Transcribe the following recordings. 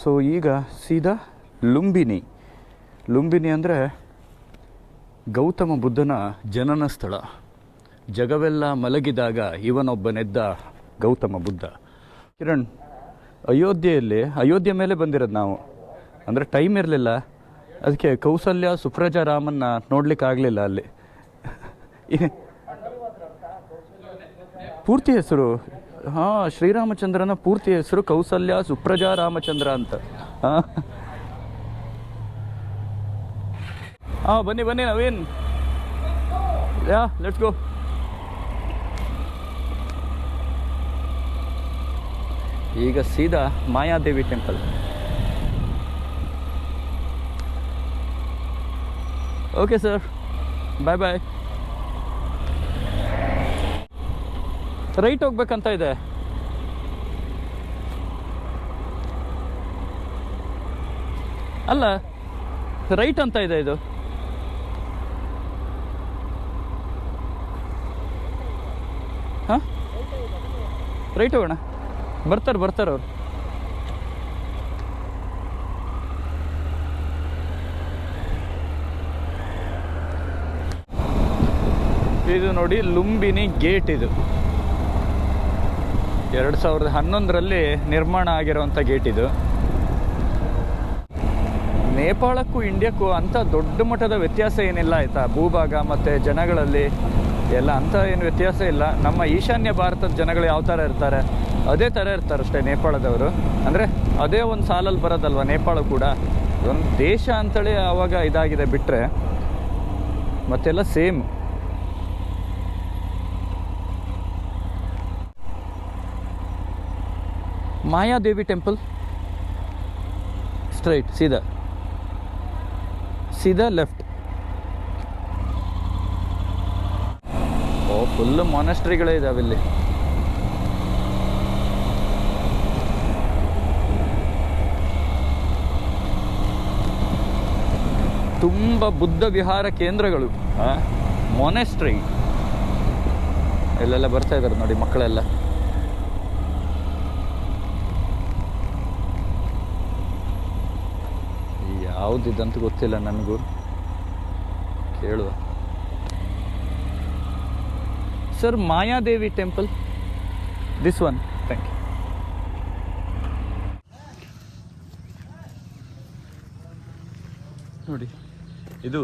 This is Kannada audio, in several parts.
ಸೊ ಈಗ ಸೀದಾ ಲುಂಬಿನಿ. ಲುಂಬಿನಿ ಅಂದರೆ ಗೌತಮ ಬುದ್ಧನ ಜನನ ಸ್ಥಳ. ಜಗವೆಲ್ಲ ಮಲಗಿದಾಗ ಇವನೊಬ್ಬನೆದ್ದ ಗೌತಮ ಬುದ್ಧ. ಕಿರಣ್, ಅಯೋಧ್ಯೆಯಲ್ಲಿ, ಅಯೋಧ್ಯೆ ಮೇಲೆ ಬಂದಿರೋದು ನಾವು. ಅಂದರೆ ಟೈಮ್ ಇರಲಿಲ್ಲ. ಅದಕ್ಕೆ ಕೌಸಲ್ಯ ಸುಪ್ರಜ ರಾಮನ್ನ ನೋಡ್ಲಿಕ್ಕೆ ಆಗಲಿಲ್ಲ ಅಲ್ಲಿ. ಪೂರ್ತಿ ಹೆಸರು ಹಾಂ, ಶ್ರೀರಾಮಚಂದ್ರನ ಪೂರ್ತಿ ಹೆಸರು ಕೌಸಲ್ಯ, ಸುಪ್ರಜಾ ರಾಮಚಂದ್ರ ಅಂತ. ಹಾ. ಬನ್ನಿ ಬನ್ನಿ, ನವೀನ್. ಯಾ ಲೆಟ್ಸ್ ಗೋ ಈಗ ಸೀದಾ Mayadevi temple okay sir bye bye right ಹೋಗ್ಬೇಕಂತ ಇದೆ. ಅಲ್ಲ, ರೈಟ್ ಅಂತ ಇದೆ ಇದು. ಹಾಂ? ರೈಟ್ ಹೋಗೋಣ. ಬರ್ತಾರೆ ಬರ್ತಾರೆ ಅವ್ರು. ಇದು ನೋಡಿ ಲುಂಬಿನಿ ಗೇಟ್ ಇದು. ಎರಡು ಸಾವಿರದ ಹನ್ನೊಂದರಲ್ಲಿ ನಿರ್ಮಾಣ ಆಗಿರುವಂಥ ಗೇಟ್ ಇದು. ನೇಪಾಳಕ್ಕೂ ಇಂಡಿಯಾಕ್ಕೂ ಅಂಥ ದೊಡ್ಡ ಮಟ್ಟದ ವ್ಯತ್ಯಾಸ ಏನಿಲ್ಲ ಆಯಿತಾ? ಭೂಭಾಗ ಮತ್ತು ಜನಗಳಲ್ಲಿ ಎಲ್ಲ ಅಂಥ ಏನು ವ್ಯತ್ಯಾಸ ಇಲ್ಲ. ನಮ್ಮ ಈಶಾನ್ಯ ಭಾರತದ ಜನಗಳು ಯಾವ ಥರ ಇರ್ತಾರೆ? ಅದೇ ಥರ ಇರ್ತಾರೆ ಅಷ್ಟೇ ನೇಪಾಳದವರು. ಅಂದರೆ ಅದೇ ಒಂದು ಸಾಲಲ್ಲಿ ಬರೋದಲ್ವ ನೇಪಾಳ ಕೂಡ? ಒಂದು ದೇಶ ಅಂತೇಳಿ ಆವಾಗ ಇದಾಗಿದೆ ಬಿಟ್ಟರೆ ಮತ್ತೆಲ್ಲ ಸೇಮ್. ಮಾಯಾದೇವಿ ಟೆಂಪಲ್. ಸ್ಟ್ರೈಟ್ ಸೀದಾ. ಸೀದಾ ಲೆಫ್ಟ್ ಓ ಫುಲ್ ಮಾನಸ್ಟ್ರಿಗಳೇ ಇದಾವೆ ಇಲ್ಲಿ. ತುಂಬ ಬುದ್ಧ ವಿಹಾರ ಕೇಂದ್ರಗಳು ಮೊನೆಸ್ಟ್ರಿ ಇಲ್ಲೆಲ್ಲ ಬರ್ತಾ ಇದ್ದಾರೆ ನೋಡಿ ಮಕ್ಕಳೆಲ್ಲ. ಯಾವುದಿದಂತ ಗೊತ್ತಿಲ್ಲ ನನಗೂ. ಕೇಳುವ. Sir, Mayadevi temple. This one thank you ನೋಡಿ, ಇದು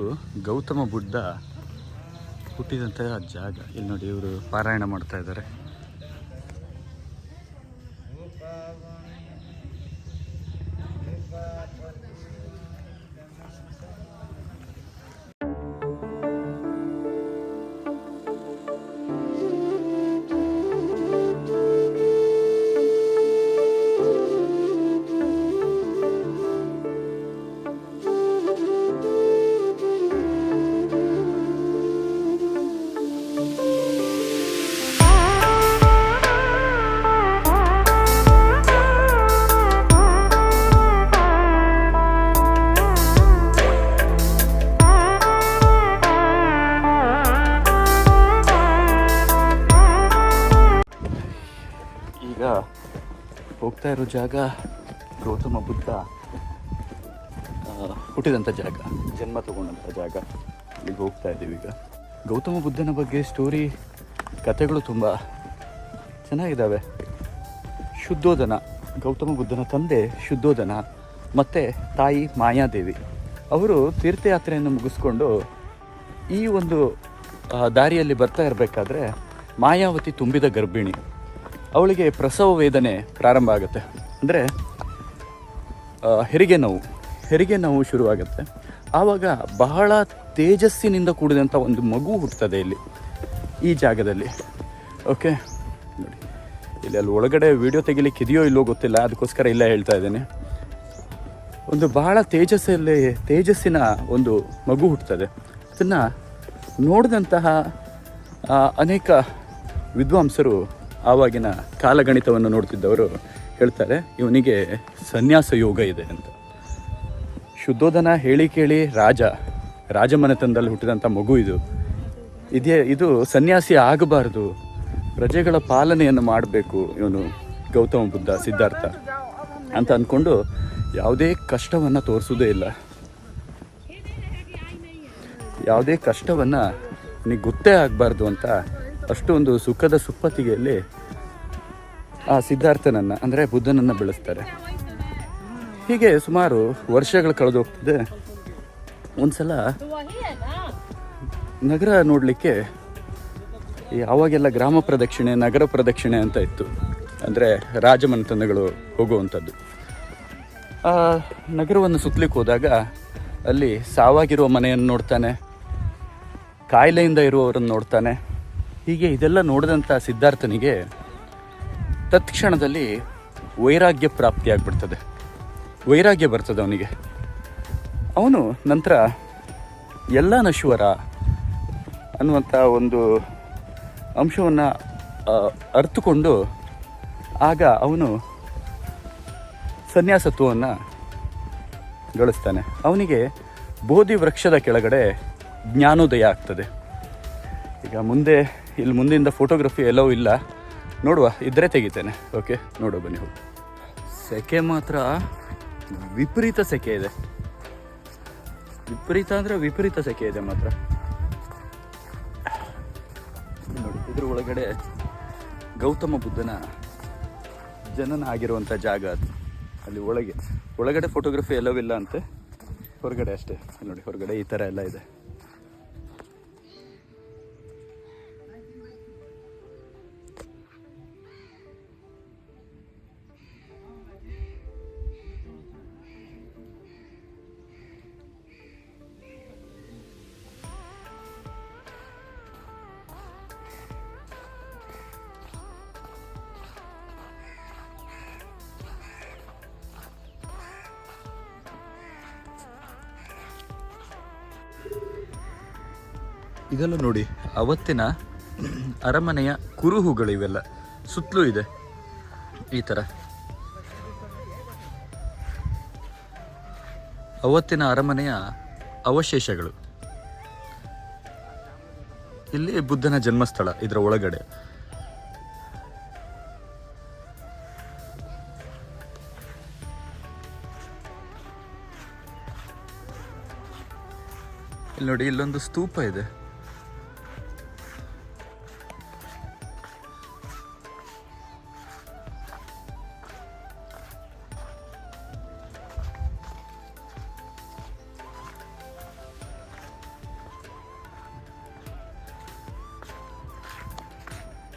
ಗೌತಮ ಬುದ್ಧ ಹುಟ್ಟಿದಂತಹ ಜಾಗ. ಇಲ್ಲಿ ನೋಡಿ ಇವರು ಪಾರಾಯಣ ಮಾಡ್ತಾ ಇದ್ದಾರೆ. ಹೋಗ್ತಾ ಇರೋ ಜಾಗ ಗೌತಮ ಬುದ್ಧ ಹುಟ್ಟಿದಂಥ ಜಾಗ, ಜನ್ಮ ತಗೊಂಡಂಥ ಜಾಗ. ಇಲ್ಲಿಗೆ ಹೋಗ್ತಾ ಇದ್ದೀವಿ ಈಗ. ಗೌತಮ ಬುದ್ಧನ ಬಗ್ಗೆ ಸ್ಟೋರಿ ಕಥೆಗಳು ತುಂಬ ಚೆನ್ನಾಗಿದ್ದಾವೆ. ಶುದ್ಧೋಧನ ಗೌತಮ ಬುದ್ಧನ ತಂದೆ ಶುದ್ಧೋಧನ ಮತ್ತು ತಾಯಿ ಮಾಯಾದೇವಿ. ಅವರು ತೀರ್ಥಯಾತ್ರೆಯನ್ನು ಮುಗಿಸ್ಕೊಂಡು ಈ ಒಂದು ದಾರಿಯಲ್ಲಿ ಬರ್ತಾ ಇರಬೇಕಾದ್ರೆ ಮಾಯಾವತಿ ತುಂಬಿದ ಗರ್ಭಿಣಿ. ಅವಳಿಗೆ ಪ್ರಸವ ವೇದನೆ ಪ್ರಾರಂಭ ಆಗುತ್ತೆ. ಅಂದರೆ ಹೆರಿಗೆ ನೋವು. ಹೆರಿಗೆ ನೋವು ಶುರುವಾಗುತ್ತೆ. ಆವಾಗ ಬಹಳ ತೇಜಸ್ಸಿನಿಂದ ಕೂಡಿದಂಥ ಒಂದು ಮಗು ಹುಟ್ಟುತ್ತದೆ ಇಲ್ಲಿ, ಈ ಜಾಗದಲ್ಲಿ. ಓಕೆ ನೋಡಿ. ಇಲ್ಲಿ ಅಲ್ಲಿ ಒಳಗಡೆ ವೀಡಿಯೋ ತೆಗಿಲಿಕ್ಕೆ ಇದೆಯೋ ಇಲ್ಲೋ ಗೊತ್ತಿಲ್ಲ, ಅದಕ್ಕೋಸ್ಕರ ಇಲ್ಲ ಹೇಳ್ತಾ ಇದ್ದೇನೆ. ಒಂದು ಬಹಳ ತೇಜಸ್ಸಲ್ಲಿ, ತೇಜಸ್ಸಿನ ಒಂದು ಮಗು ಹುಟ್ಟುತ್ತದೆ. ಅದನ್ನು ನೋಡಿದಂತಹ ಅನೇಕ ವಿದ್ವಾಂಸರು ಆವಾಗಿನ ಕಾಲಗಣಿತವನ್ನು ನೋಡ್ತಿದ್ದವರು ಹೇಳ್ತಾರೆ, ಇವನಿಗೆ ಸನ್ಯಾಸ ಯೋಗ ಇದೆ ಅಂತ. ಶುದ್ಧೋಧನ ಹೇಳಿ ಕೇಳಿ ರಾಜ ರಾಜಮನೆತನದಲ್ಲಿ ಹುಟ್ಟಿದಂಥ ಮಗು ಇದು. ಇದೇ, ಇದು ಸನ್ಯಾಸಿ ಆಗಬಾರ್ದು. ಪ್ರಜೆಗಳ ಪಾಲನೆಯನ್ನು ಮಾಡಬೇಕು ಇವನು ಗೌತಮ ಬುದ್ಧ, ಸಿದ್ಧಾರ್ಥ ಅಂತ ಅಂದ್ಕೊಂಡು ಯಾವುದೇ ಕಷ್ಟವನ್ನು ತೋರಿಸೋದೇ ಇಲ್ಲ. ಯಾವುದೇ ಕಷ್ಟವನ್ನು ನಿನಗೆ ಗೊತ್ತೇ ಆಗಬಾರ್ದು ಅಂತ ಅಷ್ಟೊಂದು ಸುಖದ ಸುಪ್ಪತ್ತಿಗೆಯಲ್ಲಿ ಆ ಸಿದ್ಧಾರ್ಥನನ್ನು, ಅಂದರೆ ಬುದ್ಧನನ್ನು ಬೆಳೆಸ್ತಾರೆ. ಹೀಗೆ ಸುಮಾರು ವರ್ಷಗಳು ಕಳೆದು ಹೋಗ್ತಿದೆ. ಒಂದು ಸಲ ನಗರ ನೋಡಲಿಕ್ಕೆ ಯಾವಾಗೆಲ್ಲ ಗ್ರಾಮ ಪ್ರದಕ್ಷಿಣೆ, ನಗರ ಪ್ರದಕ್ಷಿಣೆ ಅಂತ ಇತ್ತು, ಅಂದರೆ ರಾಜಮನೆತನಗಳು ಹೋಗುವಂಥದ್ದು. ಆ ನಗರವನ್ನು ಸುತ್ತಲಿಕ್ಕೆ ಹೋದಾಗ ಅಲ್ಲಿ ಸಾವಾಗಿರುವ ಮನೆಯನ್ನು ನೋಡ್ತಾನೆ, ಕಾಯಿಲೆಯಿಂದ ಇರುವವರನ್ನು ನೋಡ್ತಾನೆ ಹೀಗೆ ಇದೆಲ್ಲ ನೋಡಿದಂಥ ಸಿದ್ಧಾರ್ಥನಿಗೆ ತತ್ಕ್ಷಣದಲ್ಲಿ ವೈರಾಗ್ಯ ಪ್ರಾಪ್ತಿಯಾಗ್ಬಿಡ್ತದೆ ವೈರಾಗ್ಯ ಬರ್ತದೆ ಅವನಿಗೆ. ಅವನು ನಂತರ ಎಲ್ಲ ನಶ್ವರ ಅನ್ನುವಂಥ ಒಂದು ಅಂಶವನ್ನು ಅರ್ಥಕೊಂಡು ಆಗ ಅವನು ಸನ್ಯಾಸತ್ವವನ್ನು ಗಳಿಸ್ತಾನೆ. ಅವನಿಗೆ ಬೋಧಿ ವೃಕ್ಷದ ಕೆಳಗಡೆ ಜ್ಞಾನೋದಯ ಆಗ್ತದೆ. ಈಗ ಮುಂದೆ ಇಲ್ಲಿ ಮುಂದಿಂದ ಫೋಟೋಗ್ರಫಿ ಎಲ್ಲವೂ ಇಲ್ಲ. ನೋಡುವ, ಇದ್ರೆ ತೆಗಿತೇನೆ. ಓಕೆ ನೋಡುವ ಬನ್ನಿ ಹೋಗಿ. ಸೆಕೆ ಮಾತ್ರ ವಿಪರೀತ ಸೆಕೆ ಇದೆ. ವಿಪರೀತ ಅಂದರೆ ವಿಪರೀತ ಸೆಕೆ ಇದೆ ಮಾತ್ರ. ನೋಡಿ, ಇದ್ರ ಒಳಗಡೆ ಗೌತಮ ಬುದ್ಧನ ಜನನ ಆಗಿರುವಂಥ ಜಾಗ ಅದು. ಅಲ್ಲಿ ಒಳಗೆ, ಒಳಗಡೆ ಫೋಟೋಗ್ರಫಿ ಎಲ್ಲವಿಲ್ಲ ಅಂತೆ. ಹೊರಗಡೆ ಅಷ್ಟೇ. ನೋಡಿ, ಹೊರಗಡೆ ಈ ಥರ ಎಲ್ಲ ಇದೆ. ಇದೆಲ್ಲ ನೋಡಿ, ಅವತ್ತಿನ ಅರಮನೆಯ ಕುರುಹುಗಳು ಇವೆಲ್ಲ ಸುತ್ತಲೂ ಇದೆ ಈ ಥರ ಅವತ್ತಿನ ಅರಮನೆಯ ಅವಶೇಷಗಳು. ಇಲ್ಲಿ ಬುದ್ಧನ ಜನ್ಮಸ್ಥಳ, ಇದರ ಒಳಗಡೆ. ಇಲ್ಲಿ ನೋಡಿ, ಇಲ್ಲೊಂದು ಸ್ತೂಪ ಇದೆ.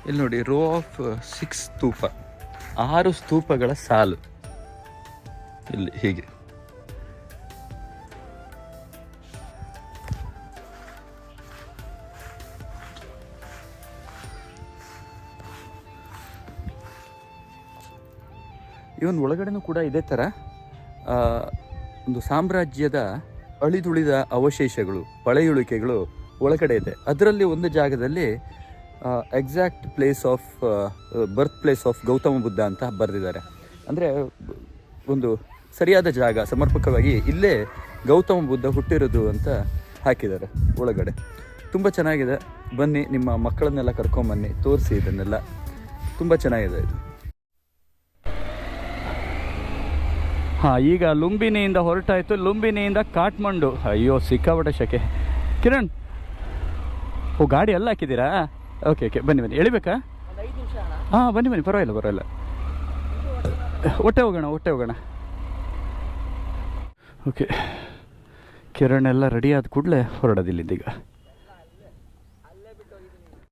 ಇಲ್ಲಿ ನೋಡಿ ರೋ ಆಫ್ ಸಿಕ್ಸ್ ಸ್ತೂಪ ಆರು ಸ್ತೂಪಗಳ ಸಾಲು. ಇಲ್ಲಿ, ಹೀಗೆ. ಇವನ್ ಒಳಗಡೆನೂ ಕೂಡ ಇದೇ ಥರ ಒಂದು ಸಾಮ್ರಾಜ್ಯದ ಅಳಿದುಳಿದ ಅವಶೇಷಗಳು, ಪಳೆಯುಳಿಕೆಗಳು ಒಳಗಡೆ ಇದೆ. ಅದರಲ್ಲಿ ಒಂದು ಜಾಗದಲ್ಲಿ exact place of birth place of Gautama Buddha ಅಂತ ಬರೆದಿದ್ದಾರೆ. ಅಂದರೆ, ಒಂದು ಸರಿಯಾದ ಜಾಗ, ಸಮರ್ಪಕವಾಗಿ ಇಲ್ಲೇ ಗೌತಮ ಬುದ್ಧ ಹುಟ್ಟಿರೋದು ಅಂತ ಹಾಕಿದ್ದಾರೆ ಒಳಗಡೆ. ತುಂಬ ಚೆನ್ನಾಗಿದೆ. ಬನ್ನಿ, ನಿಮ್ಮ ಮಕ್ಕಳನ್ನೆಲ್ಲ ಕರ್ಕೊಂಬನ್ನಿ, ತೋರಿಸಿ ಇದನ್ನೆಲ್ಲ. ತುಂಬ ಚೆನ್ನಾಗಿದೆ ಇದು. ಹಾಂ, ಈಗ ಲುಂಬಿನಿಯಿಂದ ಹೊರಟಾಯಿತು. ಲುಂಬಿನಿಯಿಂದ ಕಾಟ್ಮಂಡು ಅಯ್ಯೋ, ಸಿಕ್ಕಾಪಟ್ಟೆ ಶಕೆ. ಕಿರಣ್, ಓ, ಗಾಡಿ ಎಲ್ಲ ಹಾಕಿದ್ದೀರಾ? ಓಕೆ ಓಕೆ ಬನ್ನಿ ಬನ್ನಿ. ಎಳಿಬೇಕಾ? ಹಾಂ ಬನ್ನಿ ಬನ್ನಿ. ಪರವಾಗಿಲ್ಲ ಪರವಾಗಿಲ್ಲ. ಒಟ್ಟೆ ಹೋಗೋಣ ಒಟ್ಟೆ ಹೋಗೋಣ. ಓಕೆ ಕಿರಣ್ ಎಲ್ಲ ರೆಡಿ ಆದ ಕೂಡಲೇ ಹೊರಡೋದಿಲ್ಲಿದ್ದೀಗ